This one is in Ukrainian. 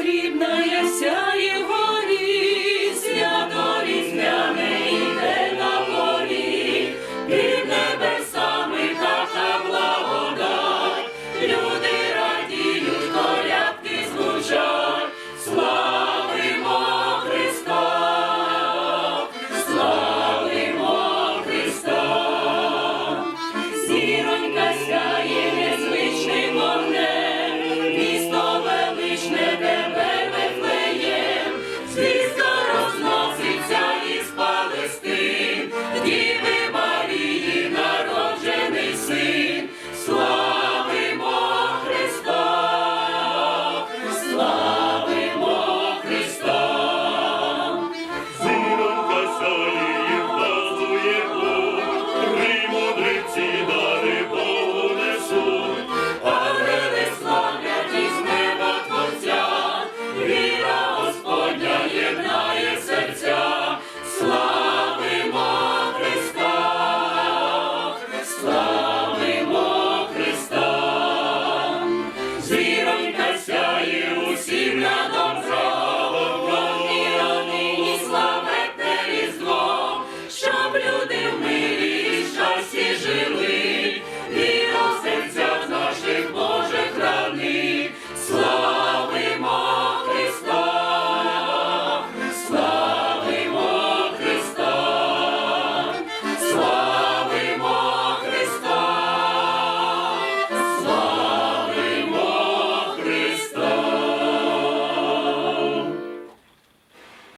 срібна яся. всім на добро, вовні родині різдво, щоб люди в мирі щасті жили.